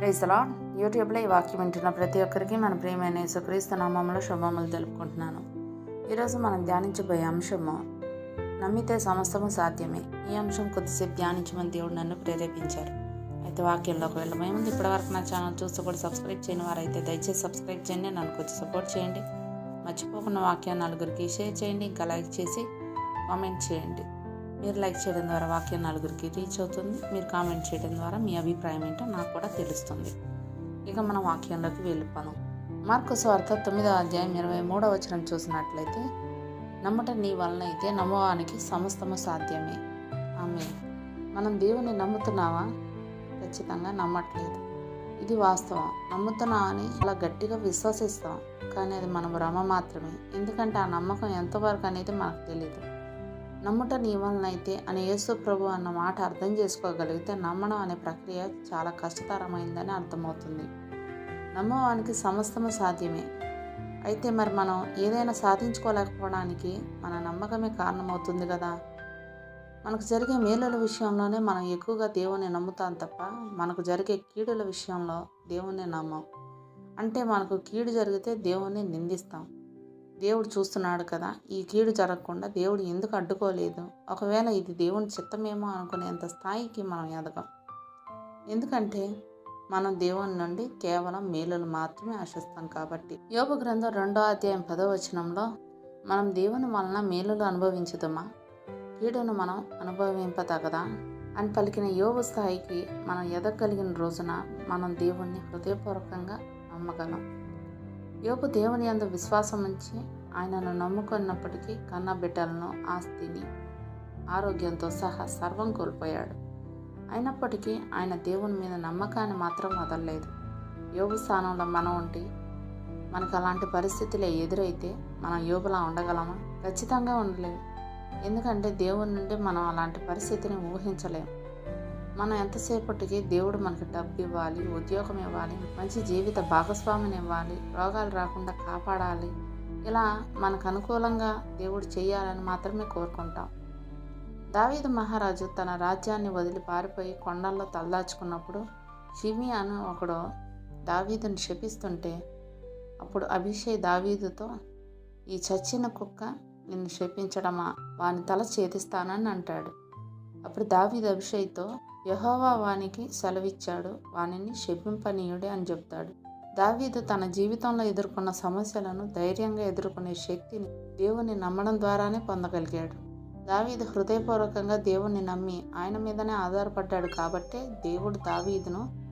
ప్రైజ్లా యూట్యూబ్లో ఈ వాక్యం వింటున్న ప్రతి ఒక్కరికి మన ప్రియమైన యేసుక్రీస్తు నామంలో శుభములు తెలుపుకుంటున్నాను. ఈరోజు మనం ధ్యానించబోయే అంశము నమ్మితే సమస్తము సాధ్యమే. ఈ అంశం కొద్దిసేపు ధ్యానించమని దేవుడు నన్ను ప్రేరేపించారు అయితే వాక్యంలోకి వెళ్ళమే ముందు ఇప్పటివరకు నా ఛానల్ చూస్తూ కూడా సబ్స్క్రైబ్ చేయని వారైతే దయచేసి సబ్స్క్రైబ్ చేయండి నన్ను కొంచెం సపోర్ట్ చేయండి. మర్చిపోకుండా వాక్యం నలుగురికి షేర్ చేయండి ఇంకా లైక్ చేసి కామెంట్ చేయండి. మీరు లైక్ చేయడం ద్వారా వాక్యం నలుగురికి రీచ్ అవుతుంది. మీరు కామెంట్ చేయడం ద్వారా మీ అభిప్రాయం ఏంటో నాకు కూడా తెలుస్తుంది. ఇక మనం వాక్యంలోకి వెళ్ళిపోను మార్కు స్వార్థ తొమ్మిదవ అధ్యాయం ఇరవై మూడో వచనం చూసినట్లయితే నమ్మటం నీ వలన అయితే నమ్మవానికి సమస్తము సాధ్యమే. ఆమె మనం దేవుని నమ్ముతున్నావా ఖచ్చితంగా నమ్మట్లేదు. ఇది వాస్తవం. నమ్ముతున్నా అని అలా గట్టిగా విశ్వసిస్తాం. కానీ అది మన భ్రమ మాత్రమే. ఎందుకంటే ఆ నమ్మకం ఎంతవరకు అనేది మనకు తెలియదు నమ్ముట నీ అని యేసు ప్రభు అన్న మాట అర్థం చేసుకోగలిగితే నమ్మడం అనే ప్రక్రియ చాలా కష్టతరమైందని అర్థమవుతుంది. నమ్మవానికి సమస్తము సాధ్యమే. అయితే మరి మనం ఏదైనా సాధించుకోలేకపోవడానికి మన నమ్మకమే కారణమవుతుంది కదా? మనకు జరిగే మేలుల విషయంలోనే మనం ఎక్కువగా దేవుణ్ణి నమ్ముతాం తప్ప మనకు జరిగే కీడుల విషయంలో దేవుణ్ణి నమ్మం. అంటే మనకు కీడు జరిగితే దేవుణ్ణి నిందిస్తాం. దేవుడు చూస్తున్నాడు కదా ఈ కీడు జరగకుండా దేవుడు ఎందుకు అడ్డుకోలేదు? ఒకవేళ ఇది దేవుని చిత్తమేమో అనుకునేంత స్థాయికి మనం ఎదగం. ఎందుకంటే మనం దేవుని నుండి కేవలం మేలులు మాత్రమే ఆశిస్తాం కాబట్టి. యోగ గ్రంథం రెండో అధ్యాయం పదో వచనంలో మనం దేవుని వలన మేలులు అనుభవించుదామా? కీడును మనం అనుభవింపతగదా? అని పలికిన యోగ స్థాయికి మనం ఎదగలిగిన రోజున మనం దేవుణ్ణి హృదయపూర్వకంగా నమ్మగలం. యోపు దేవుని అందు విశ్వాసం ఉంచి ఆయనను నమ్ముకున్నప్పటికీ కన్న బిడ్డలను ఆస్తిని ఆరోగ్యంతో సహా సర్వం కోల్పోయాడు. అయినప్పటికీ ఆయన దేవుని మీద నమ్మకాన్ని మాత్రం వదలలేదు. యోగు స్థానంలో మనం ఉండి మనకు అలాంటి పరిస్థితులే ఎదురైతే మనం యోగులా ఉండగలమా? ఖచ్చితంగా ఉండలేము. ఎందుకంటే దేవుని నుండి మనం అలాంటి పరిస్థితిని ఊహించలేము. మనం ఎంతసేపటికి దేవుడు మనకి డబ్బు ఇవ్వాలి ఉద్యోగం ఇవ్వాలి మంచి జీవిత భాగస్వామిని ఇవ్వాలి రోగాలు రాకుండా కాపాడాలి ఇలా మనకు అనుకూలంగా దేవుడు చేయాలని మాత్రమే కోరుకుంటాం. దావీదు మహారాజు తన రాజ్యాన్ని వదిలి పారిపోయి కొండల్లో తలదాచుకున్నప్పుడు షిమి అని ఒకడు దావీదుని శపిస్తుంటే అప్పుడు అభిషేక్ దావీదుతో ఈ చచ్చిన కుక్క నిన్ను శపించడమా? వాని తల ఛేదిస్తానని అంటాడు. అప్పుడు దావీదు అభిషేక్తో యహోవా వానికి సెలవిచ్చాడు వానిని శపింపనీయుడే అని చెప్తాడు. దావీదు తన జీవితంలో ఎదుర్కొన్న సమస్యలను ధైర్యంగా ఎదుర్కొనే శక్తిని దేవుని నమ్మడం ద్వారానే పొందగలిగాడు. దావీదు హృదయపూర్వకంగా దేవుణ్ణి నమ్మి ఆయన మీదనే ఆధారపడ్డాడు కాబట్టే దేవుడు దావీదును